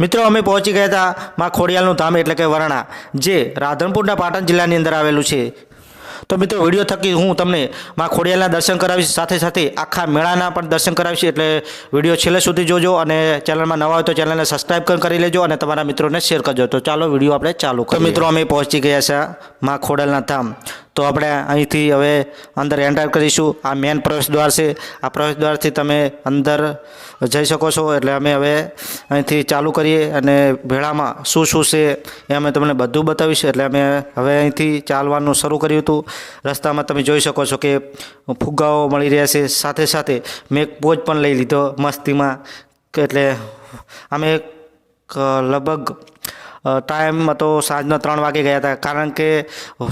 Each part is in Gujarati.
મિત્રો અમે પહોંચી ગયા હતા માં ખોડિયાલનું ધામ એટલે કે વરણા જે રાધનપુરના પાટણ જિલ્લાની અંદર આવેલું છે. તો મિત્રો વીડિયો થકી હું તમને માં ખોડિયાલના દર્શન કરાવીશ સાથે સાથે આખા મેળાના પણ દર્શન કરાવીશ એટલે વીડિયો છેલ્લે સુધી જોજો અને ચેનલમાં નવા હોય તો ચેનલને સબસ્ક્રાઈબ પણ કરી લેજો અને તમારા મિત્રોને શેર કરજો. તો ચાલો વીડિયો આપણે ચાલુ કરીએ. મિત્રો અમે પહોંચી ગયા છે માં ખોડિયાલના ધામ. તો આપણે અહીંથી હવે અંદર એન્ટર કરીશું. આ મેન પ્રવેશ દ્વાર છે. આ પ્રવેશ દ્વારથી તમે અંદર જઈ શકો છો. એટલે અમે હવે અહીંથી ચાલુ કરીએ અને ભેળામાં શું શું છે એ અમે તમને બધું બતાવીશ. એટલે અમે હવે અહીંથી ચાલવાનું શરૂ કર્યું હતું. રસ્તામાં તમે જોઈ શકો છો કે ફુગ્ગાઓ મળી રહ્યા છે. સાથે સાથે મેં એક પોજ પણ લઈ લીધો મસ્તીમાં. એટલે અમે લગભગ ટાઈમ હતો સાંજના ત્રણ વાગે ગયા હતા. કારણ કે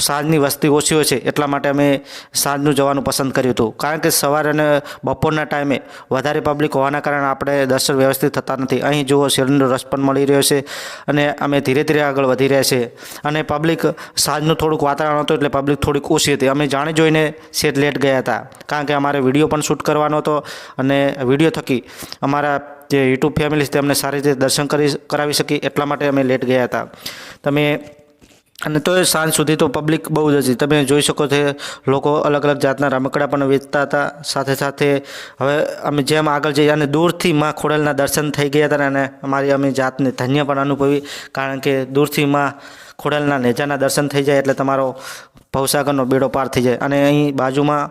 સાંજની વસ્તી ઓછી હોય છે, એટલા માટે અમે સાંજનું જવાનું પસંદ કર્યું હતું. કારણ કે સવારે અને બપોરના ટાઈમે વધારે પબ્લિક હોવાના કારણે આપણે દર્શન વ્યવસ્થિત થતા નથી. અહીં જુઓ શેરડીનો રસ પણ મળી રહ્યો છે અને અમે ધીરે ધીરે આગળ વધી રહ્યા છે અને પબ્લિક સાંજનું થોડુંક વાતાવરણ હતું એટલે પબ્લિક થોડીક ઓછી હતી. અમે જાણી જોઈને સેટ લેટ ગયા હતા. કારણ કે અમારે વીડિયો પણ શૂટ કરવાનો હતો અને વીડિયો થકી અમારા જે યુટ્યુબ ફેમિલી છે તેમને સારી રીતે દર્શન કરી કરાવી શકી એટલા માટે અમે લેટ ગયા હતા. તમે, અને તો સાંજ સુધી તો પબ્લિક બહુ જ હતી. તમે જોઈ શકો છો લોકો અલગ અલગ જાતના રમકડા પણ વેચતા હતા. સાથે સાથે હવે અમે જેમ આગળ જઈએ અને દૂરથી માં ખોડલના દર્શન થઈ ગયા હતા અને અમારી અમે જાતને ધન્ય પણ અનુભવી કારણ કે દૂરથી માં ખોડલના નેજાના દર્શન થઈ જાય એટલે તમારો ભવસાગરનો બેડો પાર થઈ જાય. અને અહીં બાજુમાં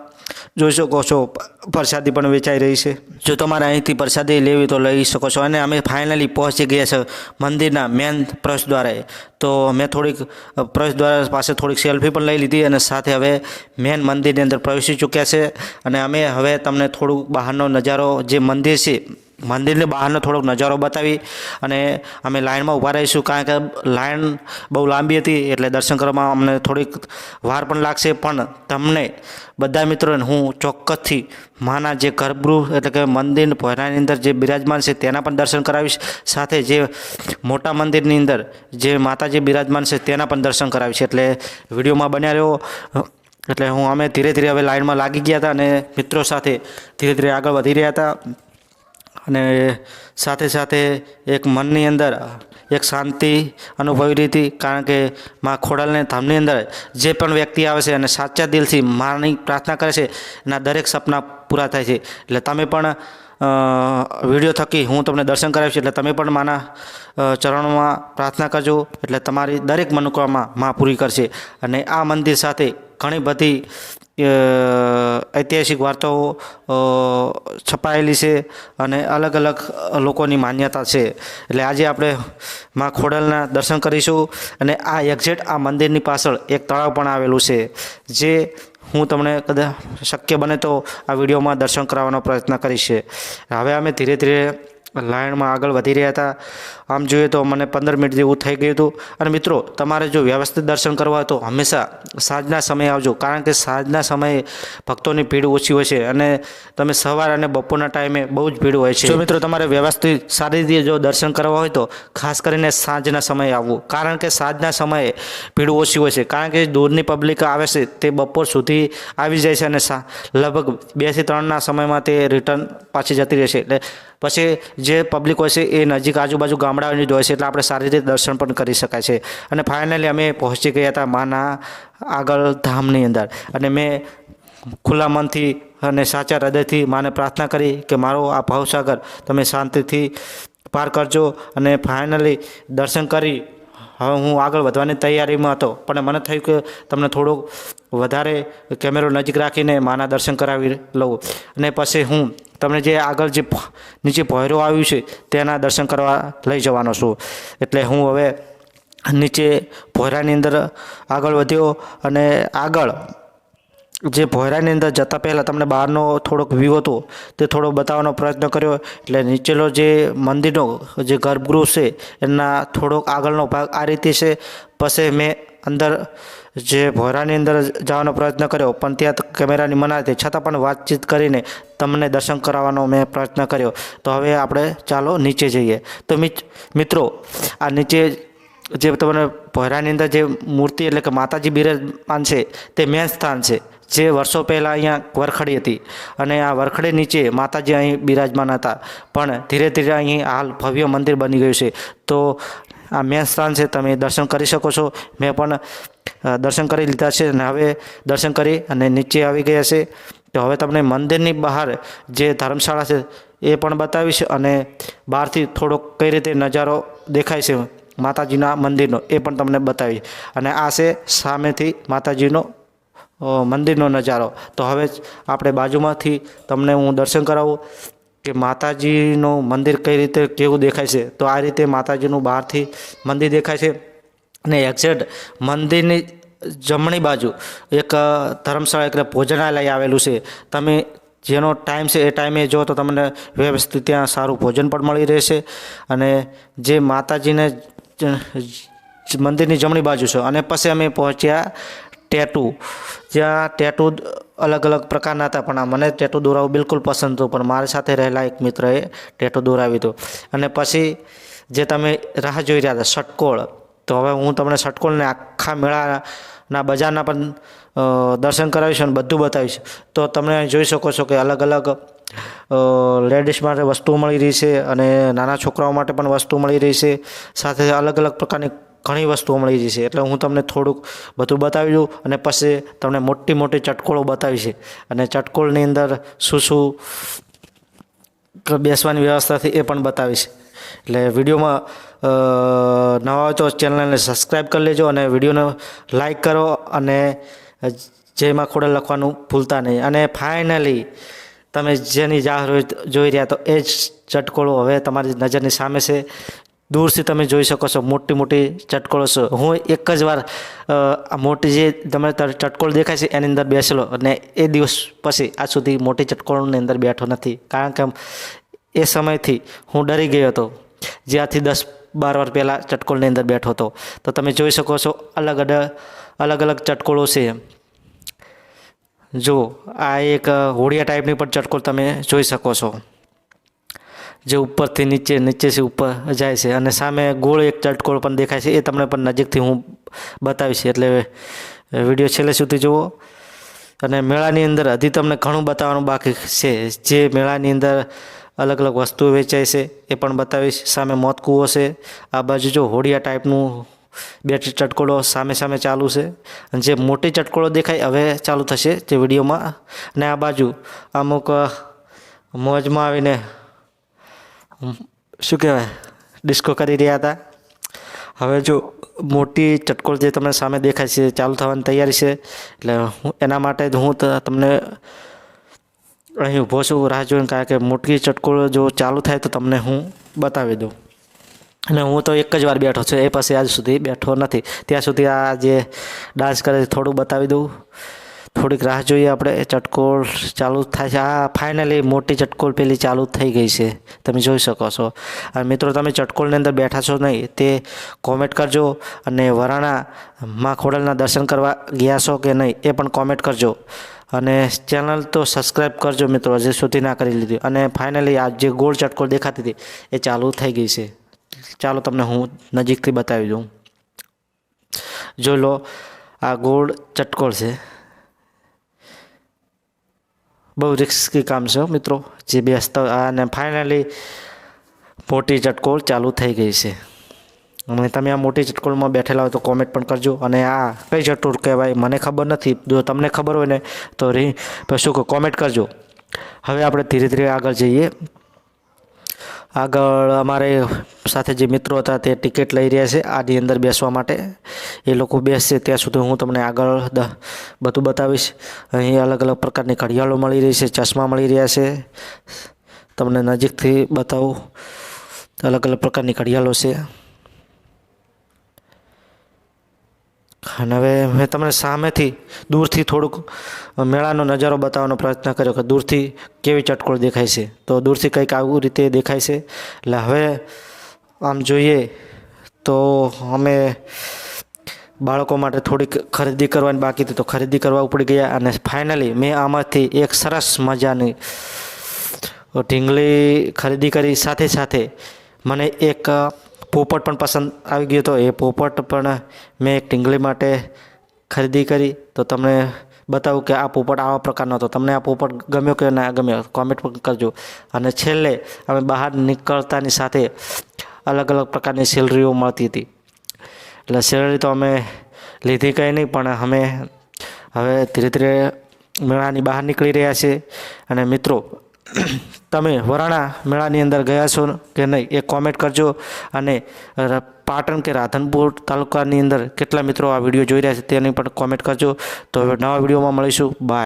જોઈ શકો છો, પ્રસાદી પણ વેચાઈ રહી છે. જો તમારે અહીંથી પ્રસાદી લેવી તો લઈ શકો છો. અને અમે ફાઇનલી પહોંચી ગયા છે મંદિરના મેન પ્રવેશ દ્વારે. તો મેં થોડીક, પ્રવેશ દ્વારા પાસે થોડીક સેલ્ફી પણ લઈ લીધી અને સાથે હવે મેન મંદિરની અંદર પ્રવેશી ચૂક્યા છે. અને અમે હવે તમને થોડુંક બહારનો નજારો જે મંદિર છે મંદિરની બહારનો થોડોક નજારો બતાવી અને અમે લાઇનમાં ઊભા રહીશું કારણ કે લાઇન બહુ લાંબી હતી એટલે દર્શન કરવામાં અમને થોડીક વાર પણ લાગશે. પણ તમને બધા મિત્રોને હું ચોક્કસથી માના જે ગર્ભગૃહ એટલે કે મંદિર ભોયરાની અંદર જે બિરાજમાન છે તેના પણ દર્શન કરાવીશ. સાથે જે મોટા મંદિરની અંદર જે માતાજી બિરાજમાન છે તેના પણ દર્શન કરાવીશ. એટલે વિડીયોમાં બન્યા રહ્યો એટલે હું અમે ધીરે ધીરે હવે લાઇનમાં લાગી ગયા હતા અને મિત્રો સાથે ધીરે ધીરે આગળ વધી રહ્યા હતા. અને સાથે સાથે એક મનની અંદર એક શાંતિ અનુભવી હતી કારણ કે મા ખોડાલને ધામની અંદર જે પણ વ્યક્તિ આવે છે અને સાચા દિલથી માની પ્રાર્થના કરે છે, એના દરેક સપના પૂરા થાય છે. એટલે તમે પણ વીડિયો થકી હું તમને દર્શન કરાવીશ, એટલે તમે પણ માના ચરણોમાં પ્રાર્થના કરજો. એટલે તમારી દરેક મનોકામના માં પૂરી કરશે. અને આ મંદિર સાથે ઘણી બધી ઐતિહાસિક વાર્તાઓ છપાયેલી છે અને અલગ અલગ લોકોની માન્યતા છે. એટલે આજે આપણે માં ખોડલના દર્શન કરીશું અને આ એક્ઝેટ આ મંદિરની પાછળ એક તળાવ પણ આવેલું છે, જે હું તમને કદાચ શક્ય બને તો આ વિડીયોમાં દર્શન કરાવવાનો પ્રયત્ન કરીશ. હવે અમે ધીરે ધીરે લાઇનમાં આગળ વધી રહ્યા હતા. આમ જોઈએ તો મને પંદર મિનિટ જેવું થઈ ગયું હતું. અને મિત્રો, તમારે જો વ્યવસ્થિત દર્શન કરવા તો હંમેશા સાંજના સમયે આવજો. કારણ કે સાંજના સમયે ભક્તોની ભીડ ઓછી હોય છે અને તમે સવાર અને બપોરના ટાઈમે બહુ જ ભીડ હોય છે. જો મિત્રો, તમારે વ્યવસ્થિત સારી રીતે જો દર્શન કરવા હોય તો ખાસ કરીને સાંજના સમયે આવવું. કારણ કે સાંજના સમયે ભીડ ઓછી હોય છે. કારણ કે દૂરની પબ્લિક આવે છે તે બપોર સુધી આવી જાય છે અને લગભગ બેથી ત્રણના સમયમાં તે રિટર્ન પાછી જતી રહેશે એટલે પછી જે પબ્લિક હોય છે, એ નજીક આજુબાજુ ગામડાઓની હોય છે, એટલે આપણે સારી રીતે દર્શન પણ કરી શકાય છે. અને ફાઇનલી અમે પહોંચી ગયા હતા માના આગળ ધામની અંદર. અને મેં ખુલ્લા મનથી અને સાચા હૃદયથી માને પ્રાર્થના કરી કે મારો આ ભાવસાગર તમે શાંતિથી પાર કરજો. અને ફાઇનલી દર્શન કરી હવે હું આગળ વધવાની તૈયારીમાં હતો, પણ મને થયું કે તમને થોડોક વધારે કેમેરો નજીક રાખીને માના દર્શન કરાવી લઉં. અને પછી હું તમને જે આગળ જે નીચે ભોયરો આવ્યું છે, તેના દર્શન કરવા લઈ જવાનો છું. એટલે હું હવે નીચે ભોયરાની અંદર આગળ વધ્યો અને આગળ જે ભોયરાની અંદર જતાં પહેલાં તમને બહારનો થોડોક વ્યૂ હતો, તે થોડો બતાવવાનો પ્રયત્ન કર્યો. એટલે નીચેલો જે મંદિરનો જે ગર્ભગૃહ છે, એના થોડોક આગળનો ભાગ આ રીતે છે. પછી મેં અંદર જે ભોયરાની અંદર જવાનો પ્રયત્ન કર્યો, પણ ત્યાં કેમેરાની મના હતી. છતાં પણ વાતચીત કરીને તમને દર્શન કરાવવાનો મેં પ્રયત્ન કર્યો. તો હવે આપણે ચાલો નીચે જઈએ. તો મિત- મિત્રો, આ નીચે જે તમને ભોયરાની અંદર જે મૂર્તિ એટલે કે માતાજી બિરાજમાન છે, તે મેન સ્થાન છે. જે વર્ષો પહેલાં અહીંયા વરખડી હતી અને આ વરખડી નીચે માતાજી અહીં બિરાજમાન હતા. પણ ધીરે ધીરે અહીં હાલ ભવ્ય મંદિર બની ગયું છે. તો આ મેન સ્થાન છે, તમે દર્શન કરી શકો છો. મેં પણ દર્શન કરી લીધા છે અને હવે દર્શન કરી અને નીચે આવી ગયા છે. તો હવે તમને મંદિરની બહાર જે ધર્મશાળા છે એ પણ બતાવીશ અને બહારથી થોડોક કઈ રીતે નજારો દેખાય છે માતાજીના મંદિરનો એ પણ તમને બતાવીશ. અને આ છે સામેથી માતાજીનો મંદિરનો નજારો. તો હવે આપણે બાજુમાંથી તમને હું દર્શન કરાવું કે માતાજીનું મંદિર કઈ રીતે કેવું દેખાય છે. તો આ રીતે માતાજીનું બહારથી મંદિર દેખાય છે. અને એક્ઝેક્ટ મંદિરની જમણી બાજુ એક ધર્મશાળા એટલે ભોજનાલય આવેલું છે. તમે જેનો ટાઈમ છે એ ટાઈમે જો તો તમને વ્યવસ્થિત ત્યાં સારું ભોજન પણ મળી રહેશે. અને જે માતાજીને મંદિરની જમણી બાજુ છે. અને પછી અમે પહોંચ્યા ટેટુ જ્યાં ટેટુ અલગ અલગ પ્રકારના હતા, પણ આ મને ટેટુ દોરાવવું બિલકુલ પસંદ હતું, પણ મારી સાથે રહેલા એક મિત્રએ ટેટુ દોરાવી હતું. અને પછી જે તમે રાહ જોઈ રહ્યા હતા, ષટકોળ, તો હવે હું તમને ષટકોળને આખા મેળાના બજારના પણ દર્શન કરાવીશ અને બધું બતાવીશ. તો તમે જોઈ શકો છો કે અલગ અલગ લેડીઝ માટે વસ્તુઓ મળી રહી છે અને નાના છોકરાઓ માટે પણ વસ્તુ મળી રહી છે. સાથે અલગ અલગ પ્રકારની ઘણી વસ્તુઓ મળી જશે. એટલે હું તમને થોડુંક બધું બતાવી દઉં અને પછી તમને મોટી મોટી ચટકોળો બતાવી છે અને ચટકોળની અંદર શું શું બેસવાની વ્યવસ્થાથી એ પણ બતાવીશ. એટલે વિડીયોમાં નવા હોય તો ચેનલને સબસ્ક્રાઈબ કરી લેજો અને વિડીયોને લાઈક કરો અને જેમાં ખોડે લખવાનું ભૂલતા નહીં. અને ફાઇનલી, તમે જેની જાહેર જોઈ રહ્યા તો એ જ ચટકોળો હવે તમારી નજરની સામે છે. દૂરથી તમે જોઈ શકો છો મોટી મોટી ચટકોળો છે. હું એક જ વાર આ મોટી જે તમે ચટકોળ દેખાય છે એની અંદર બેસેલો અને એ દિવસ પછી આજ સુધી મોટી ચટકોળની અંદર બેઠો નથી. કારણ કે એ સમયથી હું ડરી ગયો હતો. જ્યાંથી દસ બાર વાર પહેલાં ચટકોળની અંદર બેઠો હતો. તો તમે જોઈ શકો છો અલગ અલગ અલગ ચટકોળો છે. જો આ એક હોળિયા ટાઈપની પણ ચટકોળ તમે જોઈ શકો છો. જે ઉપરથી નીચે, નીચેથી ઉપર જાય છે અને સામે ગોળ એક ચટકોળ પણ દેખાય છે, એ તમને પણ નજીકથી હું બતાવીશ. એટલે વીડિયો છેલ્લે સુધી જુઓ. અને મેળાની અંદર હજી તમને ઘણું બતાવવાનું બાકી છે. જે મેળાની અંદર અલગ અલગ વસ્તુઓ વેચાય છે, એ પણ બતાવીશ. સામે મોત કૂવો છે. આ બાજુ જો હોડિયા ટાઈપનું બે ચટકોળો સામે સામે ચાલુ છે. અને જે મોટી ચટકોળો દેખાય, હવે ચાલુ થશે જે વિડીયોમાં. અને આ બાજુ અમુક મોજમાં આવીને શું કહેવાય? ડિસ્કો કરી રહ્યા હતા. હવે જો મોટી ચટકોળ જે તમને સામે દેખાય છે, ચાલુ થવાની તૈયારી છે, એટલે હું એના માટે જ હું તમને અહીં ઊભો છું, રાહ જોઈને, કારણ કે મોટી ચટકોળ જો ચાલુ થાય તો તમને હું બતાવી દઉં. અને હું તો એક જ વાર બેઠો છું, એ પછી આજ સુધી બેઠો નથી. ત્યાં સુધી આ જે ડાન્સ કરે છે, થોડું બતાવી દઉં. થોડીક રાહ જોઈએ આપણે. ચટકોળ ચાલુ થાય છે. આ ફાઇનલી મોટી ચટકોળ પેલી ચાલુ થઈ ગઈ છે. તમે જોઈ શકો છો. અને મિત્રો, તમે ચટકોળની અંદર બેઠા છો નહીં, તે કોમેન્ટ કરજો અને વરાણા માં ખોડલના દર્શન કરવા ગયા છો કે નહીં, એ પણ કોમેન્ટ કરજો. અને ચેનલ તો સબસ્ક્રાઈબ કરજો મિત્રો, હજી સુધી ના કરી લીધી. અને ફાઇનલી આ જે ગોળ ચટકોળ દેખાતી હતી, એ ચાલુ થઈ ગઈ છે. ચાલો તમને હું નજીકથી બતાવી દઉં. જોઈ લો, આ ગોળ ચટકોળ છે. બહુ રિસ્કી કામ છે મિત્રો. જે બેસતા અને ફાઇનલી મોટી ચટકોળ ચાલુ થઈ ગઈ છે. અને તમે આ મોટી ચટકોળમાં બેઠેલા હોય તો કોમેન્ટ પણ કરજો. અને આ કઈ ચટકોળ કહેવાય મને ખબર નથી. જો તમને ખબર હોય ને, તો રી શું કોમેન્ટ કરજો. હવે આપણે ધીરે ધીરે આગળ જઈએ. આગળ અમારે સાથે જે મિત્રો હતા તે ટિકિટ લઈ રહ્યા છે આની અંદર બેસવા માટે. એ લોકો બેસશે ત્યાં સુધી હું તમને આગળ બધું બતાવીશ. અહીં અલગ અલગ પ્રકારની ઘડિયાળો મળી રહી છે, ચશ્મા મળી રહ્યા છે. તમને નજીકથી બતાવું. અલગ અલગ પ્રકારની ઘડિયાળો છે. અને હવે મેં તમને સામેથી, દૂરથી થોડુંક મેળાનો નજારો બતાવવાનો પ્રયત્ન કર્યો કે દૂરથી કેવી ચટકોળ દેખાય છે. તો દૂરથી કંઈક આવું રીતે દેખાય છે. એટલે હવે, આમ જોઈએ, તો અમે બાળકો માટે થોડીક ખરીદી કરવાની બાકી હતી. તો ખરીદી કરવા ઉપડી ગયા અને ફાઇનલી મેં આમાંથી એક સરસ મજાની ઢીંગલી ખરીદી કરી. સાથે સાથે મને એક પોપટ પણ પસંદ આવી ગયો હતો એ પોપટ પણ મેં એક ટીંગલી માટે ખરીદી કરી. તો તમને બતાવું કે આ પોપટ આવા પ્રકારનો હતો. તમને આ પોપટ ગમ્યો કે ના ગમ્યો? કોમેન્ટ પણ કરજો. અને છેલ્લે અમે બહાર નીકળતાની સાથે અલગ અલગ પ્રકારની સેલરીઓ મળતી હતી. એટલે સેલરી તો અમે લીધી કંઈ નહીં, પણ અમે હવે ધીરે ધીરે મેળાની બહાર નીકળી રહ્યા છીએ. અને મિત્રો તમે વરાણા મેળાની અંદર ગયા છો કે નહીં એ કોમેન્ટ કરજો અને પાટણ કે રાધનપુર તાલુકાની અંદર કેટલા મિત્રો આ વીડિયો જોઈ રહ્યા છે તેની પણ કોમેન્ટ કરજો. તો હવે નવા વિડીયોમાં મળીશું. બાય